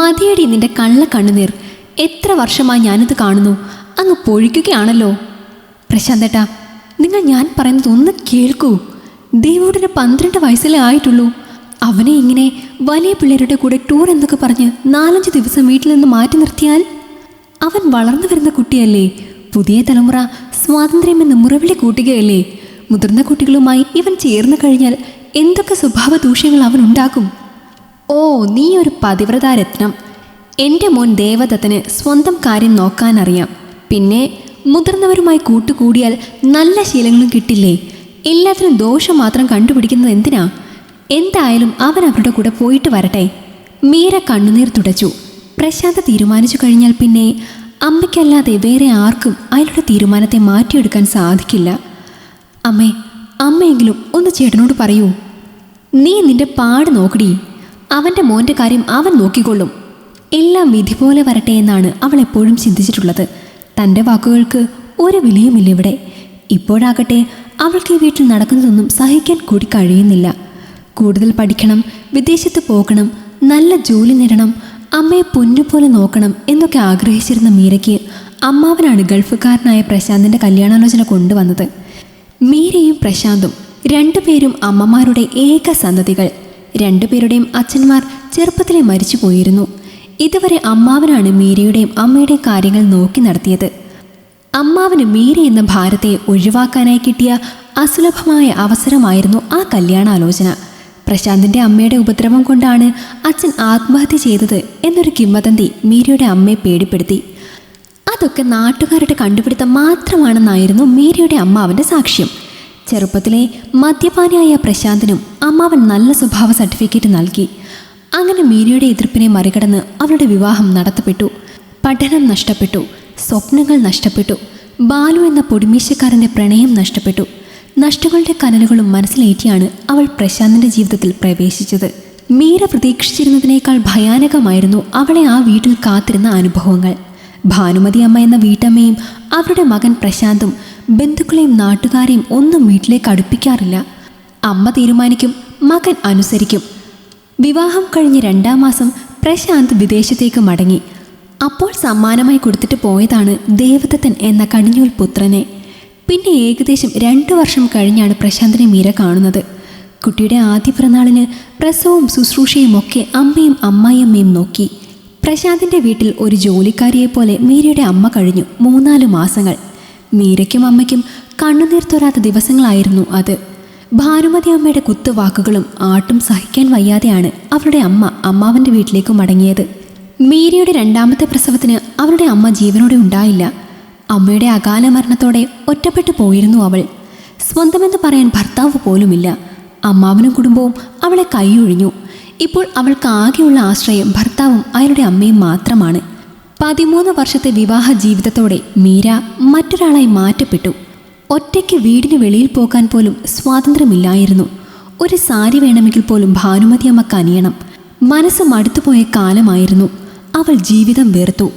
മതിയടി നിന്റെ കള്ള കണ്ണുനീർ. എത്ര വർഷമായി ഞാനിത് കാണുന്നു. അങ്ങ് പൊഴിക്കുകയാണല്ലോ. പ്രശാന്തേട്ടാ നിങ്ങൾ ഞാൻ പറയുന്നത് ഒന്ന് കേൾക്കൂ. ദേവോടിന് പന്ത്രണ്ട് വയസ്സിലേ ആയിട്ടുള്ളൂ. അവനെ ഇങ്ങനെ വലിയ പിള്ളേരുടെ കൂടെ ടൂർ എന്നൊക്കെ പറഞ്ഞ് നാലഞ്ച് ദിവസം വീട്ടിൽ നിന്ന് മാറ്റി നിർത്തിയാൽ? അവൻ വളർന്നു വരുന്ന കുട്ടിയല്ലേ. പുതിയ തലമുറ സ്വാതന്ത്ര്യമെന്ന് മുറവിളി കൂട്ടുകയല്ലേ. മുതിർന്ന കുട്ടികളുമായി ഇവൻ ചേർന്ന് കഴിഞ്ഞാൽ എന്തൊക്കെ സ്വഭാവ ദൂഷ്യങ്ങൾ അവൻ ഉണ്ടാക്കും ഓ നീ ഒരു പതിവ്രതാരത്നം. എന്റെ മോൻ ദേവദത്തന് സ്വന്തം കാര്യം നോക്കാനറിയാം. പിന്നെ മുതിർന്നവരുമായി കൂട്ടുകൂടിയാൽ നല്ല ശീലങ്ങളും കിട്ടില്ലേ? എല്ലാത്തിനും ദോഷം മാത്രം കണ്ടുപിടിക്കുന്നത് എന്തിനാ? എന്തായാലും അവൻ അവരുടെ കൂടെ പോയിട്ട് വരട്ടെ. മീര കണ്ണുനീർ തുടച്ചു. പ്രശാന്ത് തീരുമാനിച്ചു കഴിഞ്ഞാൽ പിന്നെ അമ്മയ്ക്കല്ലാതെ വേറെ ആർക്കും അയാളുടെ തീരുമാനത്തെ മാറ്റിയെടുക്കാൻ സാധിക്കില്ല. അമ്മേ അമ്മയെങ്കിലും ഒന്ന് ചേട്ടനോട് പറയൂ. നീ നിന്റെ പാട് നോക്കടി. അവന്റെ മോന്റെ കാര്യം അവൻ നോക്കിക്കൊള്ളും. എല്ലാം വിധി പോലെ വരട്ടെ എന്നാണ് അവൾ എപ്പോഴും ചിന്തിച്ചിട്ടുള്ളത്. തന്റെ വാക്കുകൾക്ക് ഒരു വിലയുമില്ല ഇവിടെ. ഇപ്പോഴാകട്ടെ അവൾക്ക് ഈ വീട്ടിൽ നടക്കുന്നതൊന്നും സഹിക്കാൻ കൂടി കഴിയുന്നില്ല. കൂടുതൽ പഠിക്കണം വിദേശത്ത് പോകണം നല്ല ജോലി നേടണം അമ്മയെ പൊന്നുപോലെ നോക്കണം എന്നൊക്കെ ആഗ്രഹിച്ചിരുന്ന മീരയ്ക്ക് അമ്മാവനാണ് ഗൾഫുകാരനായ പ്രശാന്തിന്റെ കല്യാണാലോചന കൊണ്ടുവന്നത്. മീരയും പ്രശാന്തും രണ്ടുപേരും അമ്മമാരുടെ ഏക സന്തതികൾ. രണ്ടുപേരുടെയും അച്ഛന്മാർ ചെറുപ്പത്തിലെ മരിച്ചു പോയിരുന്നു ഇതുവരെ അമ്മാവനാണ് മീരയുടെയും അമ്മയുടെയും കാര്യങ്ങൾ നോക്കി നടത്തിയത്. അമ്മാവന് മീര എന്ന ഭാരത്തെ ഒഴിവാക്കാനായി കിട്ടിയ അസുലഭമായ അവസരമായിരുന്നു ആ കല്യാണാലോചന. പ്രശാന്തിന്റെ അമ്മയുടെ ഉപദ്രവം കൊണ്ടാണ് അച്ഛൻ ആത്മഹത്യ ചെയ്തത് എന്നൊരു കിംവദന്തി മീരയുടെ അമ്മയെ പേടിപ്പെടുത്തി. അതൊക്കെ നാട്ടുകാരുടെ കണ്ടുപിടുത്തം മാത്രമാണെന്നായിരുന്നു മീരയുടെ അമ്മാവന്റെ സാക്ഷ്യം. ചെറുപ്പത്തിലെ മദ്യപാനിയായ പ്രശാന്തിനും അമ്മാവൻ നല്ല സ്വഭാവ സർട്ടിഫിക്കറ്റ് നൽകി. അങ്ങനെ മീരയുടെ എതിർപ്പിനെ മറികടന്ന് അവരുടെ വിവാഹം നടത്തപ്പെട്ടു. പഠനം നഷ്ടപ്പെട്ടു. സ്വപ്നങ്ങൾ നഷ്ടപ്പെട്ടു. ബാലു എന്ന പൊടിമീശക്കാരന്റെ പ്രണയം നഷ്ടപ്പെട്ടു. നഷ്ടങ്ങളുടെ കനലുകളും മനസ്സിലേറ്റിയാണ് അവൾ പ്രശാന്തിന്റെ ജീവിതത്തിൽ പ്രവേശിച്ചത്. മീര പ്രതീക്ഷിച്ചിരുന്നതിനേക്കാൾ ഭയാനകമായിരുന്നു അവളെ ആ വീട്ടിൽ കാത്തിരുന്ന അനുഭവങ്ങൾ. ഭാനുമതി അമ്മ എന്ന വീട്ടമ്മയും അവരുടെ മകൻ പ്രശാന്തും ബന്ധുക്കളെയും നാട്ടുകാരെയും ഒന്നും വീട്ടിലേക്ക് അടുപ്പിക്കാറില്ല. അമ്മ തീരുമാനിക്കും മകൻ അനുസരിക്കും. വിവാഹം കഴിഞ്ഞ് രണ്ടാം മാസം പ്രശാന്ത് വിദേശത്തേക്ക് മടങ്ങി. അപ്പോൾ സമ്മാനമായി കൊടുത്തിട്ട് പോയതാണ് ദേവദത്തൻ എന്ന കടിഞ്ഞൂൽ പുത്രനെ. പിന്നെ ഏകദേശം രണ്ടു വർഷം കഴിഞ്ഞാണ് പ്രശാന്തിനെ മീര കാണുന്നത്. കുട്ടിയുടെ ആദ്യ പിറന്നാളിന് പ്രസവവും ശുശ്രൂഷയും ഒക്കെ അമ്മയും അമ്മായിയമ്മയും നോക്കി. പ്രശാന്തിന്റെ വീട്ടിൽ ഒരു ജോലിക്കാരിയെ പോലെ മീരയുടെ അമ്മ കഴിഞ്ഞു മൂന്നാൽ മാസങ്ങൾ. മീരയ്ക്കും അമ്മയ്ക്കും കണ്ണുനീർ തൊരാത്ത ദിവസങ്ങളായിരുന്നു അത്. ഭാനുമതി അമ്മയുടെ കുത്തുവാക്കുകളും ആട്ടും സഹിക്കാൻ വയ്യാതെയാണ് അവരുടെ അമ്മ അമ്മാവന്റെ വീട്ടിലേക്ക് മടങ്ങിയത്. മീരയുടെ രണ്ടാമത്തെ പ്രസവത്തിന് അവരുടെ അമ്മ ജീവനോടെ ഉണ്ടായില്ല. അമ്മയുടെ അകാല മരണത്തോടെ ഒറ്റപ്പെട്ടു പോയിരുന്നു അവൾ. സ്വന്തമെന്ന് പറയാൻ ഭർത്താവ് പോലുമില്ല. അമ്മാവനും കുടുംബവും അവളെ കൈയൊഴിഞ്ഞു. ഇപ്പോൾ അവൾക്ക് ആകെയുള്ള ആശ്രയം ഭർത്താവും അയാളുടെ അമ്മയും മാത്രമാണ്. പതിമൂന്ന് വർഷത്തെ വിവാഹ ജീവിതത്തോടെ മീര മറ്റൊരാളായി മാറ്റപ്പെട്ടു. ഒറ്റയ്ക്ക് വീടിന് വെളിയിൽ പോകാൻ പോലും സ്വാതന്ത്ര്യമില്ലായിരുന്നു. ഒരു സാരി വേണമെങ്കിൽ പോലും ഭാനുമതി അമ്മ കനിയണം മനസ്സ് മടുത്തുപോയ കാലമായിരുന്നു. അവൾ ജീവിതം വെറുത്തു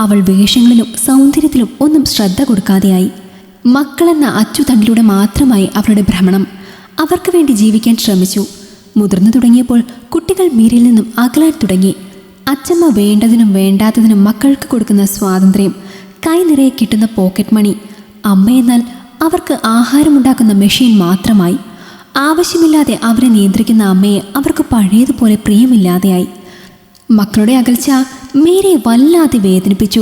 അവൾ വേഷങ്ങളിലും സൗന്ദര്യത്തിലും ഒന്നും ശ്രദ്ധ കൊടുക്കാതെയായി. മക്കളെന്ന അച്ചുതണ്ടിലൂടെ മാത്രമായി അവരുടെ ഭ്രമണം. അവർക്ക് വേണ്ടി ജീവിക്കാൻ ശ്രമിച്ചു. മുതിർന്നു തുടങ്ങിയപ്പോൾ കുട്ടികൾ മീരയിൽ നിന്നും അകലാൻ തുടങ്ങി. അച്ചമ്മ വേണ്ടതിനും വേണ്ടാത്തതിനും മക്കൾക്ക് കൊടുക്കുന്ന സ്വാതന്ത്ര്യം കൈ നിറയെ കിട്ടുന്ന പോക്കറ്റ് മണി അമ്മയെന്നാൽ അവർക്ക് ആഹാരമുണ്ടാക്കുന്ന മെഷീൻ മാത്രമായി. ആവശ്യമില്ലാതെ അവരെ നിയന്ത്രിക്കുന്ന അമ്മയെ അവർക്ക് പഴയതുപോലെ പ്രിയമില്ലാതെയായി. മക്കളുടെ അകൽച്ച മീരയെ വല്ലാതെ വേദനിപ്പിച്ചു.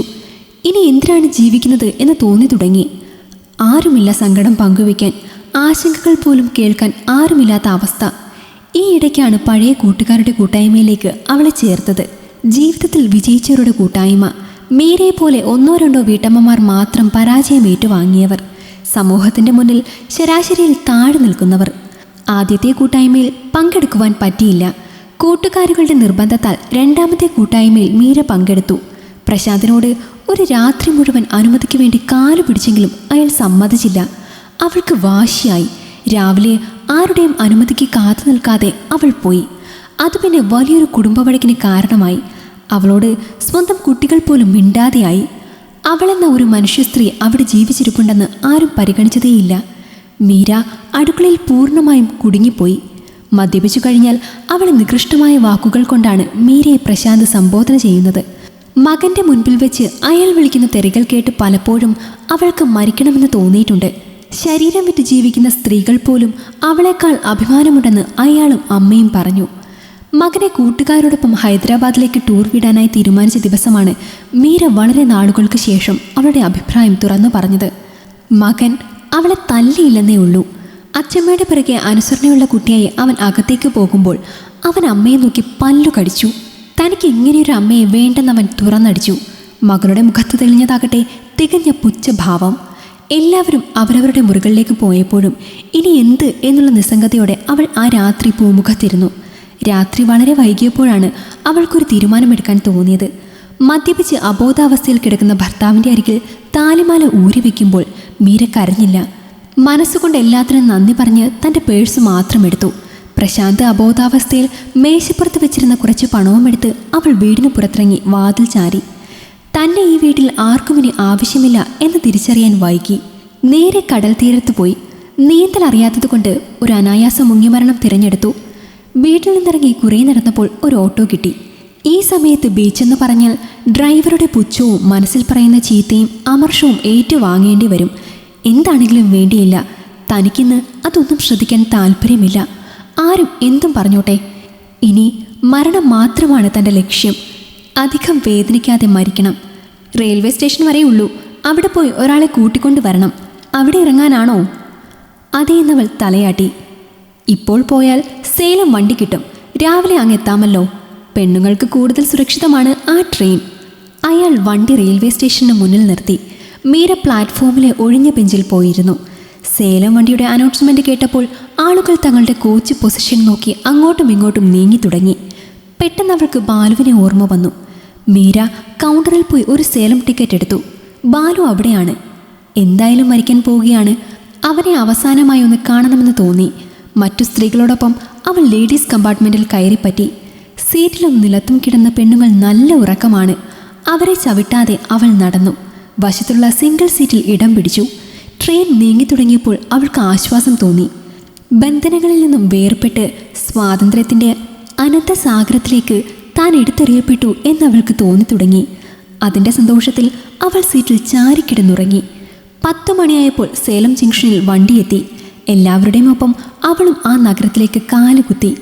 ഇനി എന്തിനാണ് ജീവിക്കുന്നത് എന്ന് തോന്നി തുടങ്ങി. ആരുമില്ല സങ്കടം പങ്കുവയ്ക്കാൻ ആശങ്കകൾ പോലും കേൾക്കാൻ ആരുമില്ലാത്ത അവസ്ഥ. ഈ ഇടയ്ക്കാണ് പഴയ കൂട്ടുകാരുടെ കൂട്ടായ്മയിലേക്ക് അവളെ ചേർത്തത്. ജീവിതത്തിൽ വിജയിച്ചവരുടെ കൂട്ടായ്മ. മീരയെ പോലെ ഒന്നോ രണ്ടോ വീട്ടമ്മമാർ മാത്രം പരാജയം ഏറ്റുവാങ്ങിയവർ സമൂഹത്തിന്റെ മുന്നിൽ ശരാശരിയിൽ താഴെ നിൽക്കുന്നവർ. ആദ്യത്തെ കൂട്ടായ്മയിൽ പങ്കെടുക്കുവാൻ പറ്റിയില്ല. കൂട്ടുകാരികളുടെ നിർബന്ധത്താൽ രണ്ടാമത്തെ കൂട്ടായ്മയിൽ മീര പങ്കെടുത്തു. പ്രശാന്തിനോട് ഒരു രാത്രി മുഴുവൻ അനുമതിക്ക് വേണ്ടി കാലു പിടിച്ചെങ്കിലും അയാൾ സമ്മതിച്ചില്ല. അവൾക്ക് വാശിയായി. രാവിലെ ആരുടെയും അനുമതിക്ക് കാത്തു നിൽക്കാതെ അവൾ പോയി. അത് പിന്നെ വലിയൊരു കുടുംബവഴക്കിന് കാരണമായി. അവളോട് സ്വന്തം കുട്ടികൾ പോലും മിണ്ടാതെയായി. അവളെന്ന ഒരു മനുഷ്യ സ്ത്രീ അവിടെ ജീവിച്ചിരിപ്പുണ്ടെന്ന് ആരും പരിഗണിച്ചതേയില്ല. മീര അടുക്കളയിൽ പൂർണമായും കുടുങ്ങിപ്പോയി. മദ്യപിച്ചു കഴിഞ്ഞാൽ അവളെ നികൃഷ്ടമായ വാക്കുകൾ കൊണ്ടാണ് മീരയെ പ്രശാന്ത് സംബോധന ചെയ്യുന്നത്. മകന്റെ മുൻപിൽ വെച്ച് അയാൾ വിളിക്കുന്ന തെറികൾ കേട്ട് പലപ്പോഴും അവൾക്ക് മരിക്കണമെന്ന് തോന്നിയിട്ടുണ്ട്. ശരീരം വിറ്റ് ജീവിക്കുന്ന സ്ത്രീകൾ പോലും അവളെക്കാൾ അഭിമാനമുണ്ടെന്ന് അയാളും അമ്മയും പറഞ്ഞു. മകനെ കൂട്ടുകാരോടൊപ്പം ഹൈദരാബാദിലേക്ക് ടൂർ വിടാനായി തീരുമാനിച്ച ദിവസമാണ് മീര വളരെ നാളുകൾക്ക് ശേഷം അവളുടെ അഭിപ്രായം തുറന്നു പറഞ്ഞത്. മകൻ അവളെ തല്ലിയില്ലെന്നേ ഉള്ളൂ. അച്ചമ്മയുടെ പിറകെ അനുസരണയുള്ള കുട്ടിയായി അവൻ അകത്തേക്ക് പോകുമ്പോൾ അവൻ അമ്മയെ നോക്കി പല്ലു കടിച്ചു. തനിക്ക് ഇങ്ങനെയൊരു അമ്മയെ വേണ്ടെന്നവൻ തുറന്നടിച്ചു. മകളുടെ മുഖത്ത് തെളിഞ്ഞതാകട്ടെ തികഞ്ഞ പുച്ഛഭാവം. എല്ലാവരും അവരവരുടെ മുറികളിലേക്ക് പോയപ്പോഴും ഇനി എന്ത് എന്നുള്ള നിസ്സംഗതയോടെ അവൾ ആ രാത്രി പൂമുഖത്തിരുന്നു. രാത്രി വളരെ വൈകിയപ്പോഴാണ് അവൾക്കൊരു തീരുമാനമെടുക്കാൻ തോന്നിയത്. മദ്യപിച്ച് അബോധാവസ്ഥയിൽ കിടക്കുന്ന ഭർത്താവിന്റെ അരികിൽ താലിമാല ഊരി വയ്ക്കുമ്പോൾ മീര കരഞ്ഞില്ല. മനസ്സുകൊണ്ട് എല്ലാത്തിനും നന്ദി പറഞ്ഞ് തന്റെ പേഴ്സ് മാത്രം എടുത്തു. പ്രശാന്ത് അബോധാവസ്ഥയിൽ മേശപ്പുറത്ത് വെച്ചിരുന്ന കുറച്ച് പണവും എടുത്ത് അവൾ വീടിന് പുറത്തിറങ്ങി വാതിൽ ചാരി. തന്നെ ഈ വീട്ടിൽ ആർക്കും ഇനി ആവശ്യമില്ല എന്ന് തിരിച്ചറിയാൻ വൈകി. നേരെ കടൽ തീരത്ത് പോയി. നീന്തൽ അറിയാത്തതുകൊണ്ട് ഒരു അനായാസ മുങ്ങിമരണം തിരഞ്ഞെടുത്തു. വീട്ടിൽ നിന്നിറങ്ങി കുറേ നടന്നപ്പോൾ ഒരു ഓട്ടോ കിട്ടി. ഈ സമയത്ത് ബീച്ചെന്ന് പറഞ്ഞാൽ ഡ്രൈവറുടെ പുച്ഛവും മനസ്സിൽ പറയുന്ന ചീത്തയും അമർഷവും ഏറ്റുവാങ്ങേണ്ടി വരും. എന്താണെങ്കിലും വേണ്ടിയില്ല. തനിക്കിന്ന് അതൊന്നും ശ്രദ്ധിക്കാൻ താല്പര്യമില്ല. ആരും എന്തും പറഞ്ഞോട്ടെ. ഇനി മരണം മാത്രമാണ് തന്റെ ലക്ഷ്യം. അധികം വേദനിക്കാതെ മരിക്കണം. റെയിൽവേ സ്റ്റേഷൻ വരെ ഉള്ളൂ. അവിടെ പോയി ഒരാളെ കൂട്ടിക്കൊണ്ട് വരണം. അവിടെ ഇറങ്ങാനാണോ? അതേന്നവൾ തലയാട്ടി. ഇപ്പോൾ പോയാൽ സേലം വണ്ടി കിട്ടും. രാവിലെ അങ്ങ് എത്താമല്ലോ. പെണ്ണുങ്ങൾക്ക് കൂടുതൽ സുരക്ഷിതമാണ് ആ ട്രെയിൻ. അയാൾ വണ്ടി റെയിൽവേ സ്റ്റേഷന് മുന്നിൽ നിർത്തി. മീര പ്ലാറ്റ്ഫോമിലെ ഒഴിഞ്ഞ ബെഞ്ചിൽ പോയിരുന്നു. സേലം വണ്ടിയുടെ അനൗൺസ്മെന്റ് കേട്ടപ്പോൾ ആളുകൾ തങ്ങളുടെ കോച്ച് പൊസിഷൻ നോക്കി അങ്ങോട്ടും ഇങ്ങോട്ടും നീങ്ങി തുടങ്ങി. പെട്ടെന്ന് അവൾക്ക് ബാലുവിനെ ഓർമ്മ വന്നു. മീര കൗണ്ടറിൽ പോയി ഒരു സേലം ടിക്കറ്റ് എടുത്തു. ബാലു അവിടെയാണ്. എന്തായാലും മരിക്കാൻ പോവുകയാണ്. അവനെ അവസാനമായി ഒന്ന് കാണണമെന്ന് തോന്നി. മറ്റു സ്ത്രീകളോടൊപ്പം അവൾ ലേഡീസ് കമ്പാർട്ട്മെന്റിൽ കയറിപ്പറ്റി. സീറ്റിലും നിലത്തും കിടന്ന പെണ്ണുങ്ങൾ നല്ല ഉറക്കമാണ്. അവരെ ചവിട്ടാതെ അവൾ നടന്നു. വശത്തുള്ള സിംഗിൾ സീറ്റിൽ ഇടം പിടിച്ചു. ട്രെയിൻ നീങ്ങി തുടങ്ങിയപ്പോൾ അവൾക്ക് ആശ്വാസം തോന്നി. ബന്ധനങ്ങളിൽ നിന്നും വേർപെട്ട് സ്വാതന്ത്ര്യത്തിന്റെ അനന്ത സാഗരത്തിലേക്ക് താൻ എടുത്തെറിയപ്പെട്ടു എന്നവൾക്ക് തോന്നി തുടങ്ങി അതിന്റെ സന്തോഷത്തിൽ അവൾ സീറ്റിൽ ചാരിക്കിടന്നുറങ്ങി. പത്തു മണിയായപ്പോൾ സേലം ജംഗ്ഷനിൽ വണ്ടിയെത്തി. എല്ലാവരുടെയും ഒപ്പം അവളും ആ നഗരത്തിലേക്ക് കാലുകുത്തി.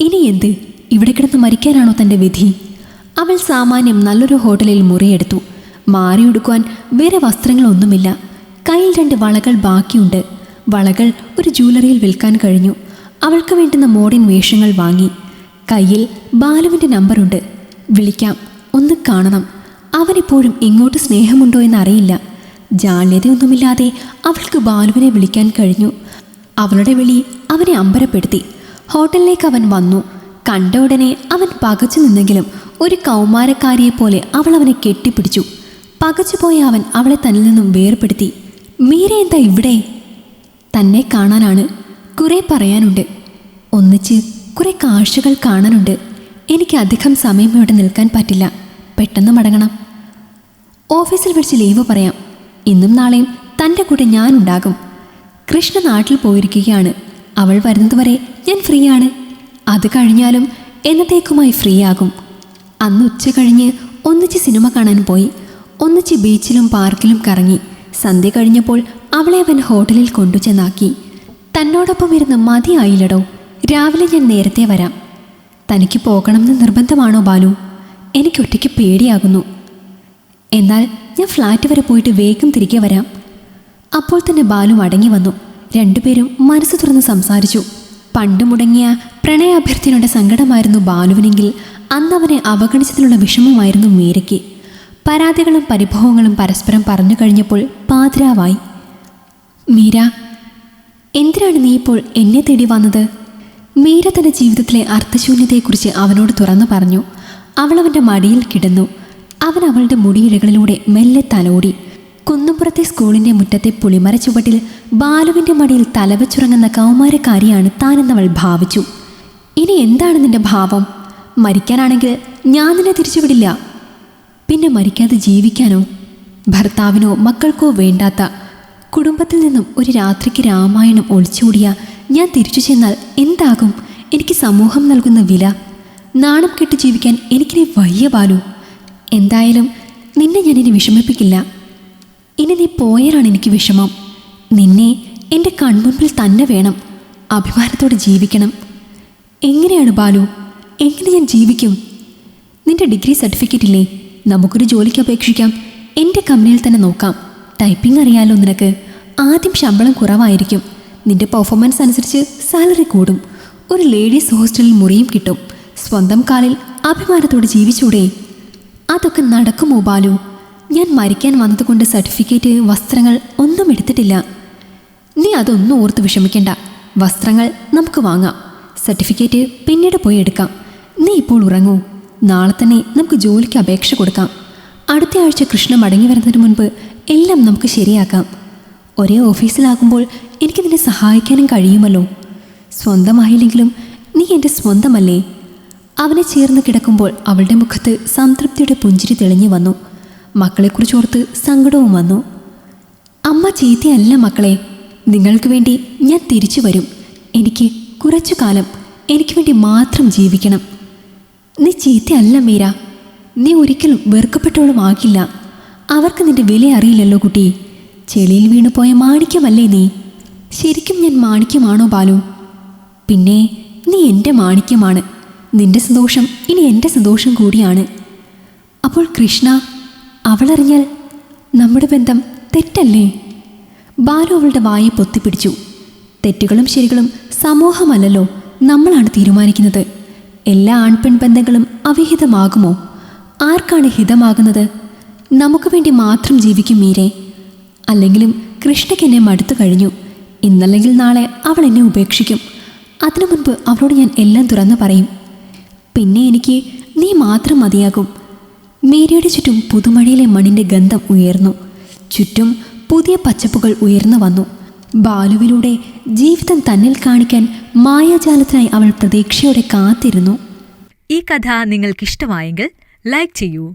ഇനി എന്ത്? ഇവിടെ കിടന്ന് മരിക്കാനാണോ തന്റെ വിധി? അവൾ സാമാന്യം നല്ലൊരു ഹോട്ടലിൽ മുറിയെടുത്തു. മാറിയെടുക്കുവാൻ വേറെ വസ്ത്രങ്ങളൊന്നുമില്ല. കയ്യിൽ രണ്ട് വളകൾ ബാക്കിയുണ്ട്. വളകൾ ഒരു ജ്വല്ലറിയിൽ വിൽക്കാൻ കഴിഞ്ഞു. അവൾക്ക് വേണ്ടുന്ന മോഡേൺ വേഷങ്ങൾ വാങ്ങി. കയ്യിൽ ബാലുവിന്റെ നമ്പറുണ്ട്. വിളിക്കാം ഒന്ന് കാണണം. അവനിപ്പോഴും ഇങ്ങോട്ട് സ്നേഹമുണ്ടോ എന്നറിയില്ല. ജാള്യതയൊന്നുമില്ലാതെ അവൾക്ക് ബാലുവിനെ വിളിക്കാൻ കഴിഞ്ഞു. അവളുടെ വിളി അവനെ അമ്പരപ്പെടുത്തി. ഹോട്ടലിലേക്ക് അവൻ വന്നു. കണ്ട ഉടനെ അവൻ പകച്ചു നിന്നെങ്കിലും ഒരു കൗമാരക്കാരിയെപ്പോലെ അവൾ അവനെ കെട്ടിപ്പിടിച്ചു. പകച്ചുപോയ അവൻ അവളെ തന്നിൽ നിന്നും വേർപ്പെടുത്തി മീര എന്താ ഇവിടെ? തന്നെ കാണാനാണ്. കുറെ പറയാനുണ്ട്. ഒന്നിച്ച് കുറെ കാഴ്ചകൾ കാണാനുണ്ട്. എനിക്ക് അധികം സമയം ഇവിടെ നിൽക്കാൻ പറ്റില്ല. പെട്ടെന്ന് മടങ്ങണം. ഓഫീസിൽ വിളിച്ച് ലീവ് പറയാം. ഇന്നും നാളെയും തന്റെ കൂടെ ഞാനുണ്ടാകും കൃഷ്ണ നാട്ടിൽ പോയിരിക്കുകയാണ്. അവൾ വരുന്നതുവരെ ഞാൻ ഫ്രീ ആണ് അത് കഴിഞ്ഞാലും എന്നത്തേക്കുമായി ഫ്രീ ആകും. അന്ന് ഉച്ച കഴിഞ്ഞ് ഒന്നിച്ച് സിനിമ കാണാൻ പോയി. ഒന്നിച്ച് ബീച്ചിലും പാർക്കിലും കറങ്ങി. സന്ധ്യ കഴിഞ്ഞപ്പോൾ അവളെ അവൻ ഹോട്ടലിൽ കൊണ്ടുചെന്നാക്കി. തന്നോടൊപ്പം ഇരുന്ന് മതിയായില്ലടോ. രാവിലെ ഞാൻ നേരത്തെ വരാം. തനിക്ക് പോകണമെന്ന് നിർബന്ധമാണോ ബാലു? എനിക്ക് ഒറ്റയ്ക്ക് പേടിയാകുന്നു. എന്നാൽ ഞാൻ ഫ്ലാറ്റ് വരെ പോയിട്ട് വേഗം തിരികെ വരാം. അപ്പോൾ തന്നെ ബാലു മടങ്ങി വന്നു. രണ്ടുപേരും മനസ്സ് തുറന്ന് സംസാരിച്ചു. പണ്ട് മുടങ്ങിയ പ്രണയാഭ്യർത്ഥനയുടെ സങ്കടമായിരുന്നു ബാലുവിനെങ്കിൽ അന്ന് അവനെ അവഗണിച്ചതിലുള്ള വിഷമമായിരുന്നു മീരയ്ക്ക്. പരാതികളും പരിഭവങ്ങളും പരസ്പരം പറഞ്ഞു കഴിഞ്ഞപ്പോൾ പാതിരാവായി. മീര എന്തിനാണ് നീ ഇപ്പോൾ എന്നെ തേടി വന്നത്? മീര തന്റെ ജീവിതത്തിലെ അർത്ഥശൂന്യതയെക്കുറിച്ച് അവനോട് തുറന്നു പറഞ്ഞു. അവൾ അവന്റെ മടിയിൽ കിടന്നു. അവൻ അവളുടെ മുടിയിഴകളിലൂടെ മെല്ലെ തലോടി. കുന്നുംപുറത്തെ സ്കൂളിന്റെ മുറ്റത്തെ പുളിമര ചുവട്ടിൽ ബാലുവിന്റെ മടിയിൽ തലവച്ചുറങ്ങുന്ന കൗമാരക്കാരിയാണ് താനെന്നവൾ ഭാവിച്ചു. ഇനി എന്താണ് നിന്റെ ഭാവം? മരിക്കാനാണെങ്കിൽ ഞാൻ നിന്നെ തിരിച്ചുവിടില്ല. പിന്നെ മരിക്കാതെ ജീവിക്കാനോ? ഭർത്താവിനോ മക്കൾക്കോ വേണ്ടാത്ത കുടുംബത്തിൽ നിന്നും ഒരു രാത്രിക്ക് രാമായണം ഒളിച്ചോടിയ ഞാൻ തിരിച്ചു ചെന്നാൽ എന്താകും? എനിക്ക് സമൂഹം നൽകുന്ന വില. നാണം കെട്ട് ജീവിക്കാൻ എനിക്കിനെ വയ്യ ബാലു. എന്തായാലും നിന്നെ ഞാൻ ഇനി വിഷമിപ്പിക്കില്ല. ഇനി നീ പോയാലാണ് എനിക്ക് വിഷമം. നിന്നെ എന്റെ കൺമുമ്പിൽ തന്നെ വേണം. അഭിമാനത്തോടെ ജീവിക്കണം. എങ്ങനെയാണ് ബാലു? എങ്ങനെ ഞാൻ ജീവിക്കും? നിന്റെ ഡിഗ്രി സർട്ടിഫിക്കറ്റ് ഇല്ലേ? നമുക്കൊരു ജോലിക്ക് അപേക്ഷിക്കാം. എന്റെ കമ്പനിയിൽ തന്നെ നോക്കാം. ടൈപ്പിംഗ് അറിയാലോ നിനക്ക്? ആദ്യം ശമ്പളം കുറവായിരിക്കും. നിന്റെ പെർഫോമൻസ് അനുസരിച്ച് സാലറി കൂടും. ഒരു ലേഡീസ് ഹോസ്റ്റലിൽ മുറിയും കിട്ടും. സ്വന്തം കാലിൽ അഭിമാനത്തോടെ ജീവിച്ചൂടെ. അതൊക്കെ നടക്കുമോ ബാലു? ഞാൻ മരിക്കാൻ വന്നതുകൊണ്ട് സർട്ടിഫിക്കറ്റ് വസ്ത്രങ്ങൾ ഒന്നും എടുത്തിട്ടില്ല. നീ അതൊന്നും ഓർത്ത് വിഷമിക്കണ്ട. വസ്ത്രങ്ങൾ നമുക്ക് വാങ്ങാം. സർട്ടിഫിക്കറ്റ് പിന്നീട് പോയി എടുക്കാം. നീ ഇപ്പോൾ ഉറങ്ങൂ. നാളെ തന്നെ നമുക്ക് ജോലിക്ക് അപേക്ഷ കൊടുക്കാം. അടുത്ത ആഴ്ച കൃഷ്ണ മടങ്ങി വരുന്നതിന് മുൻപ് എല്ലാം നമുക്ക് ശരിയാക്കാം. ഒരേ ഓഫീസിലാകുമ്പോൾ എനിക്ക് നിന്നെ സഹായിക്കാനും കഴിയുമല്ലോ. സ്വന്തമായില്ലെങ്കിലും നീ എന്റെ സ്വന്തമല്ലേ? അവനെ ചേർന്ന് കിടക്കുമ്പോൾ അവളുടെ മുഖത്ത് സംതൃപ്തിയുടെ പുഞ്ചിരി തെളിഞ്ഞു വന്നു. മക്കളെക്കുറിച്ച് ഓർത്ത് സങ്കടവും വന്നു. അമ്മ ചീത്തയല്ല മക്കളെ. നിങ്ങൾക്ക് വേണ്ടി ഞാൻ തിരിച്ചു വരും. എനിക്ക് കുറച്ചു കാലം എനിക്ക് വേണ്ടി മാത്രം ജീവിക്കണം. നീ ചീത്തയല്ല മീര. നീ ഒരിക്കലും വെറുക്കപ്പെട്ടവളും ആകില്ല. അവർക്ക് നിന്റെ വില അറിയില്ലല്ലോ കുട്ടി. ചെളിയിൽ വീണുപോയ മാണിക്യമല്ലേ നീ? ശരിക്കും ഞാൻ മാണിക്യമാണോ ബാലു? പിന്നെ നീ എന്റെ മാണിക്യമാണ്. നിന്റെ സന്തോഷം ഇനി എന്റെ സന്തോഷം കൂടിയാണ്. അപ്പോൾ കൃഷ്ണ അവളറിഞ്ഞാൽ നമ്മുടെ ബന്ധം തെറ്റല്ലേ? ബാലു അവളുടെ വായെ പൊത്തിപ്പിടിച്ചു. തെറ്റുകളും ശരികളും സമൂഹമല്ലല്ലോ നമ്മളാണ് തീരുമാനിക്കുന്നത്. എല്ലാ ആൺപെൺ ബന്ധങ്ങളും അവിഹിതമാകുമോ? ആർക്കാണ് ഹിതമാകുന്നത്? നമുക്ക് വേണ്ടി മാത്രം ജീവിക്കും മീരെ. അല്ലെങ്കിലും കൃഷ്ണയ്ക്ക് എന്നെ മടുത്തു കഴിഞ്ഞു. ഇന്നല്ലെങ്കിൽ നാളെ അവൾ എന്നെ ഉപേക്ഷിക്കും. അതിനു മുൻപ് അവളോട് ഞാൻ എല്ലാം തുറന്നു പറയും. പിന്നെ എനിക്ക് നീ മാത്രം മതിയാകും. മേരിയുടെ ചുറ്റും പുതുമഴയിലെ മണ്ണിന്റെ ഗന്ധം ഉയർന്നു. ചുറ്റും പുതിയ പച്ചപ്പുകൾ ഉയർന്നു വന്നു. ബാലുവിലൂടെ ജീവിതം തന്നിൽ കാണിക്കാൻ മായാജാലത്തിനായി അവൾ പ്രതീക്ഷയോടെ കാത്തിരുന്നു. ഈ കഥ നിങ്ങൾക്കിഷ്ടമായെങ്കിൽ ലൈക്ക് ചെയ്യൂ.